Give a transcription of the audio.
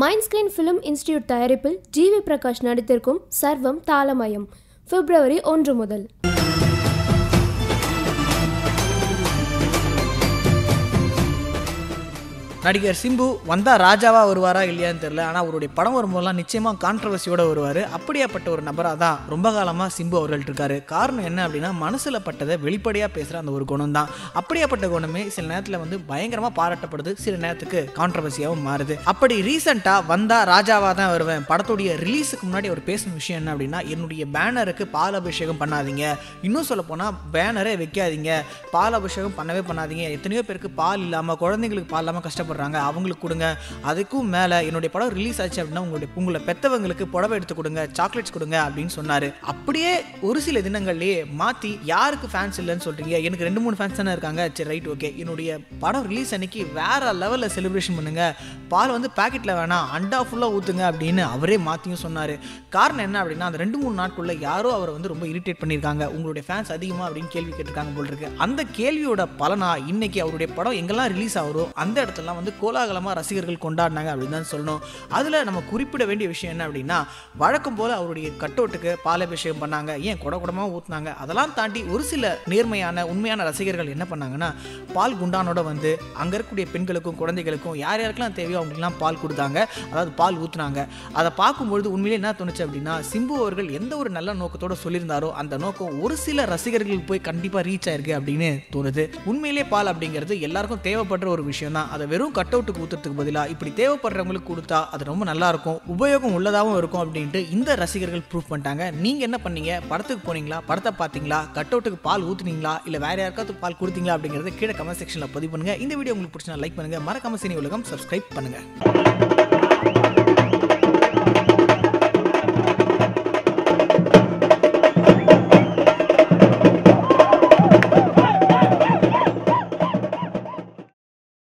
Mind screen Film Institute தயாரிப்பில் GV Prakash நடித்திருக்கும் சர்வம் தாளமயம் பிப்ரவரி ஒன்று முதல். நடிகர் சிம்பு வந்தால் ராஜாவாக வருவாரா இல்லையான்னு தெரில ஆனால் அவருடைய படம் வரும்போதெல்லாம் நிச்சயமாக கான்ட்ரவர்சியோடு வருவார். அப்படியாப்பட்ட ஒரு நபராக தான் ரொம்ப காலமாக சிம்பு அவர்கள் இருக்காரு. காரணம் என்ன அப்படின்னா மனசில் பட்டதை வெளிப்படையாக பேசுகிற அந்த ஒரு குணம் தான். அப்படியாப்பட்ட குணமே சில நேரத்தில் வந்து பயங்கரமாக பாராட்டப்படுது. சில நேரத்துக்கு கான்ட்ரவர்சியாகவும் மாறுது. அப்படி ரீசெண்டாக வந்தால் ராஜாவாக தான் வருவேன். படத்துடைய ரிலீஸுக்கு முன்னாடி அவர் பேசின விஷயம் என்ன அப்படின்னா என்னுடைய பேனருக்கு பால் அபிஷேகம் பண்ணாதீங்க. இன்னும் சொல்ல போனால் பேனரே வைக்காதீங்க. பால் அபிஷேகம் பண்ணவே பண்ணாதீங்க. எத்தனையோ பேருக்கு பால் இல்லாமல் குழந்தைங்களுக்கு பால் இல்லாமல் கஷ்டப்படுறாங்க. அவங்களுக்கு கொடுங்க. அதுக்கும் மேலே என்னுடைய படம் ரிலீஸ் ஆச்சு அப்படின்னா உங்களுடைய உங்களை பெற்றவங்களுக்கு புடவை எடுத்து கொடுங்க சாக்லேட்ஸ் கொடுங்க அப்படின்னு சொன்னார். அப்படியே ஒரு சில தினங்கள்லேயே மாற்றி யாருக்கு ஃபேன்ஸ் இல்லைன்னு சொல்கிறீங்க எனக்கு ரெண்டு மூணு ஃபேன்ஸ் தானே இருக்காங்க. சரி ரைட் ஓகே என்னுடைய படம் ரிலீஸ் அன்னைக்கு வேறு லெவலில் செலிப்ரேஷன் பண்ணுங்க. பால் வந்து பாக்கெட்டில் வேணாம் அண்டா ஃபுல்லாக ஊற்றுங்க அப்படின்னு அவரே மாற்றியும் சொன்னார். காரணம் என்ன அப்படின்னா அந்த ரெண்டு மூணு நாட்குள்ளே யாரோ அவரை வந்து ரொம்ப இரிட்டேட் பண்ணியிருக்காங்க. உங்களுடைய ஃபேன்ஸ் அதிகமாக அப்படின்னு கேள்வி கேட்டிருக்காங்க போல் இருக்கு. அந்த கேள்வியோட பலனா இன்னைக்கு அவருடைய படம் எங்கெல்லாம் ரிலீஸ் ஆகிறோ அந்த இடத்துலலாம் வந்து கோலாகலமாக ரசிகர்கள் கொண்டாடினாங்க அப்படின்னு தான் சொல்லணும். அதில் நம்ம குறிப்பிட வேண்டிய விஷயம் என்ன அப்படின்னா வழக்கம் போல் அவருடைய கட்டோட்டுக்கு பாலாபிஷேகம் பண்ணாங்க. ஏன் குட குடமாக ஊற்றினாங்க அதெல்லாம் தாண்டி ஒரு சில நேர்மையான உண்மையான ரசிகர்கள் என்ன பண்ணாங்கன்னா பால் குண்டானோட வந்து அங்கே இருக்கக்கூடிய பெண்களுக்கும் குழந்தைகளுக்கும் யார் யாருக்கெல்லாம் தேவையோ அவங்களுக்குலாம் பால் கொடுத்தாங்க. அதாவது பால் ஊற்றுனாங்க அதை பார்க்கும்பொழுது உண்மையிலே என்ன தோணுச்சு அப்படின்னா சிம்பு அவர்கள் எந்த ஒரு நல்ல நோக்கத்தோட சொல்லியிருந்தாரோ அந்த நோக்கம் ஒரு சில ரசிகர்களுக்கு போய் கண்டிப்பாக ரீச் ஆயிருக்கு அப்படின்னு தோணுது. உண்மையிலே பால் அப்படிங்கிறது எல்லாருக்கும் தேவைப்படுற ஒரு விஷயம் தான் அதை வெறும் கட் அவுட்டுக்கு ஊற்றுறதுக்கு பதிலாக இப்படி தேவைப்படுறவங்களுக்கு கொடுத்தா அது ரொம்ப நல்லா இருக்கும் உபயோகம் உள்ளதாகவும் இருக்கும் அப்படின்ட்டு இந்த ரசிகர்கள் ப்ரூவ் பண்ணிட்டாங்க. நீங்கள் என்ன பண்ணீங்க? படத்துக்கு போனீங்களா? படத்தை பார்த்தீங்களா? கட் அவுட்டுக்கு பால் ஊற்றுனீங்களா இல்லை வேற யாருக்காவது பால் கொடுத்தீங்களா அப்படிங்கிறத கீழே கமெண்ட் செக்ஷனில் பதிவு பண்ணுங்க. இந்த வீடியோ உங்களுக்கு பிடிச்சா லைக் பண்ணுங்க. மறக்காம சினி உலகம் சப்ஸ்கிரைப் பண்ணுங்க.